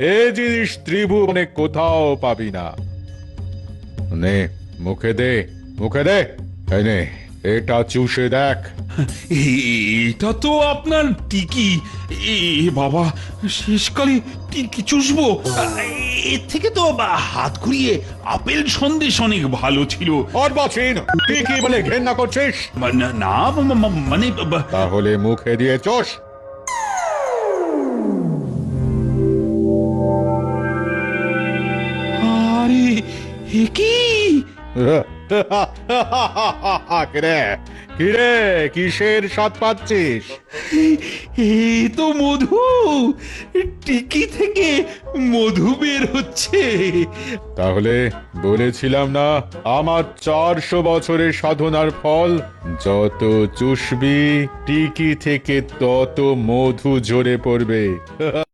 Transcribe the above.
এ জিনিস ত্রিভুবনে কোথাও পাবি না। নে মুখে দে মুখে দে। এই নে এটা চুষে দেখ। এটা তো আপনার টিকি। এ বাবা শেষকালে টিকি চুষবো। এর থেকে তো হাত ঘুরিয়ে আপেল সন্দেশ অনেক ভালো ছিল। আর বাছিন তুই কি বলে ঘেন্না করছিস? না মানে তাহলে মুখে দিয়ে চোষ এ কি? কিরে কিরে কিসের স্বাদ পাচ্ছিস? এ তো মধু টিকি থেকে মধু বের হচ্ছে। তাহলে বলেছিলাম না আমার চারশো বছরের সাধনার ফল যত চুষবি টিকি থেকে তত মধু ঝরে পড়বে।